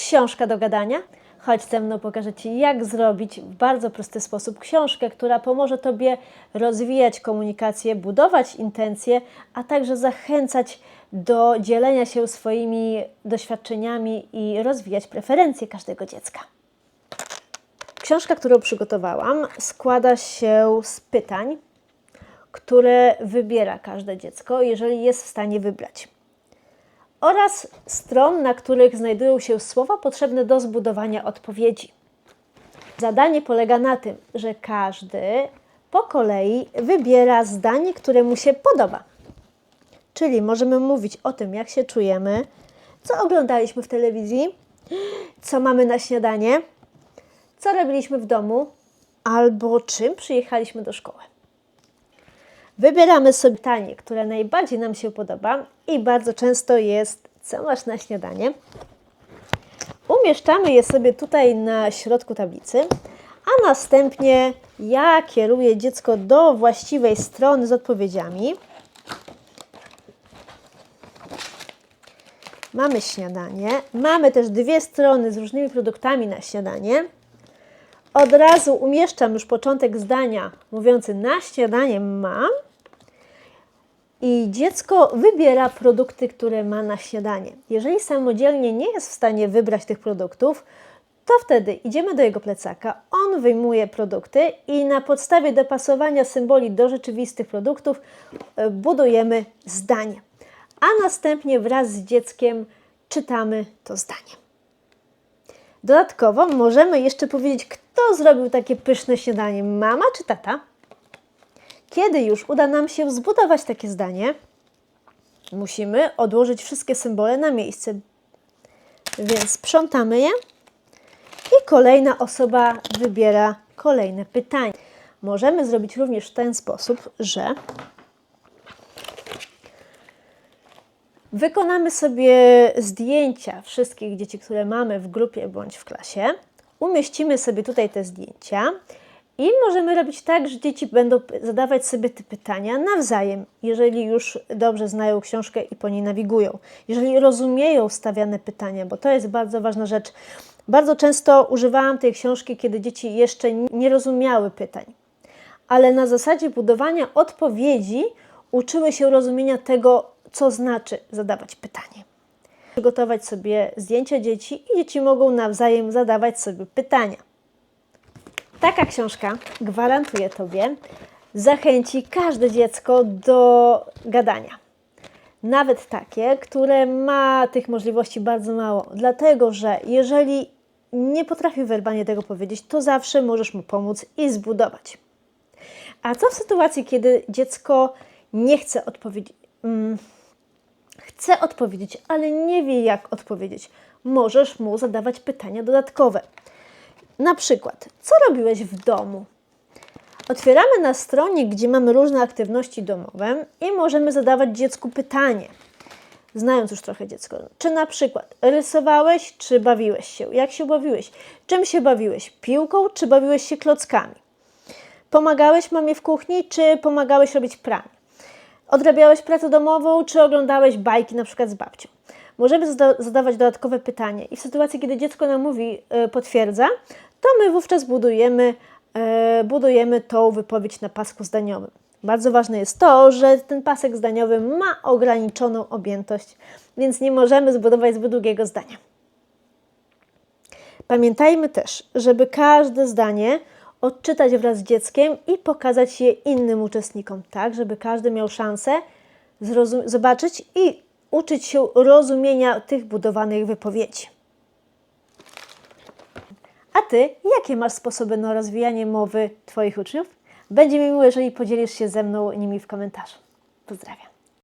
książka do gadania? Chodź ze mną, pokażę Ci, jak zrobić w bardzo prosty sposób książkę, która pomoże Tobie rozwijać komunikację, budować intencje, a także zachęcać do dzielenia się swoimi doświadczeniami i rozwijać preferencje każdego dziecka. Książka, którą przygotowałam, składa się z pytań, które wybiera każde dziecko, jeżeli jest w stanie wybrać oraz stron, na których znajdują się słowa potrzebne do zbudowania odpowiedzi. Zadanie polega na tym, że każdy po kolei wybiera zdanie, które mu się podoba. Czyli możemy mówić o tym, jak się czujemy, co oglądaliśmy w telewizji, co mamy na śniadanie, co robiliśmy w domu, albo czym przyjechaliśmy do szkoły. Wybieramy sobie pytanie, które najbardziej nam się podoba i bardzo często jest, co masz na śniadanie. Umieszczamy je sobie tutaj na środku tablicy, a następnie ja kieruję dziecko do właściwej strony z odpowiedziami. Mamy śniadanie, mamy też dwie strony z różnymi produktami na śniadanie. Od razu umieszczam już początek zdania mówiący na śniadanie mam i dziecko wybiera produkty, które ma na śniadanie. Jeżeli samodzielnie nie jest w stanie wybrać tych produktów, to wtedy idziemy do jego plecaka, on wyjmuje produkty i na podstawie dopasowania symboli do rzeczywistych produktów e, budujemy zdanie. A następnie wraz z dzieckiem czytamy to zdanie. Dodatkowo możemy jeszcze powiedzieć, kto zrobił takie pyszne śniadanie, mama czy tata? Kiedy już uda nam się zbudować takie zdanie, musimy odłożyć wszystkie symbole na miejsce. Więc sprzątamy je i kolejna osoba wybiera kolejne pytanie. Możemy zrobić również w ten sposób, że wykonamy sobie zdjęcia wszystkich dzieci, które mamy w grupie bądź w klasie. Umieścimy sobie tutaj te zdjęcia i możemy robić tak, że dzieci będą zadawać sobie te pytania nawzajem, jeżeli już dobrze znają książkę i po niej nawigują. Jeżeli rozumieją stawiane pytania, bo to jest bardzo ważna rzecz. Bardzo często używałam tej książki, kiedy dzieci jeszcze nie rozumiały pytań, ale na zasadzie budowania odpowiedzi uczyły się rozumienia tego, co znaczy zadawać pytanie. Przygotować sobie zdjęcia dzieci i dzieci mogą nawzajem zadawać sobie pytania. Taka książka, gwarantuję Tobie, zachęci każde dziecko do gadania. Nawet takie, które ma tych możliwości bardzo mało. Dlatego, że jeżeli nie potrafi werbalnie tego powiedzieć, to zawsze możesz mu pomóc i zbudować. A co w sytuacji, kiedy dziecko nie chce odpowiedzieć? Hmm, chce odpowiedzieć, ale nie wie, jak odpowiedzieć. Możesz mu zadawać pytania dodatkowe. Na przykład, co robiłeś w domu? Otwieramy na stronie, gdzie mamy różne aktywności domowe i możemy zadawać dziecku pytanie, znając już trochę dziecko. Czy na przykład rysowałeś, czy bawiłeś się? Jak się bawiłeś? Czym się bawiłeś? Piłką, czy bawiłeś się klockami? Pomagałeś mamie w kuchni, czy pomagałeś robić pranie? Odrabiałeś pracę domową, czy oglądałeś bajki na przykład z babcią? Możemy zadawać dodatkowe pytanie i w sytuacji, kiedy dziecko nam mówi, yy, potwierdza, to my wówczas budujemy, yy, budujemy tą wypowiedź na pasku zdaniowym. Bardzo ważne jest to, że ten pasek zdaniowy ma ograniczoną objętość, więc nie możemy zbudować zbyt długiego zdania. Pamiętajmy też, żeby każde zdanie odczytać wraz z dzieckiem i pokazać je innym uczestnikom, tak, żeby każdy miał szansę zobaczyć i uczyć się rozumienia tych budowanych wypowiedzi. A Ty, jakie masz sposoby na rozwijanie mowy Twoich uczniów? Będzie mi miło, jeżeli podzielisz się ze mną nimi w komentarzu. Pozdrawiam.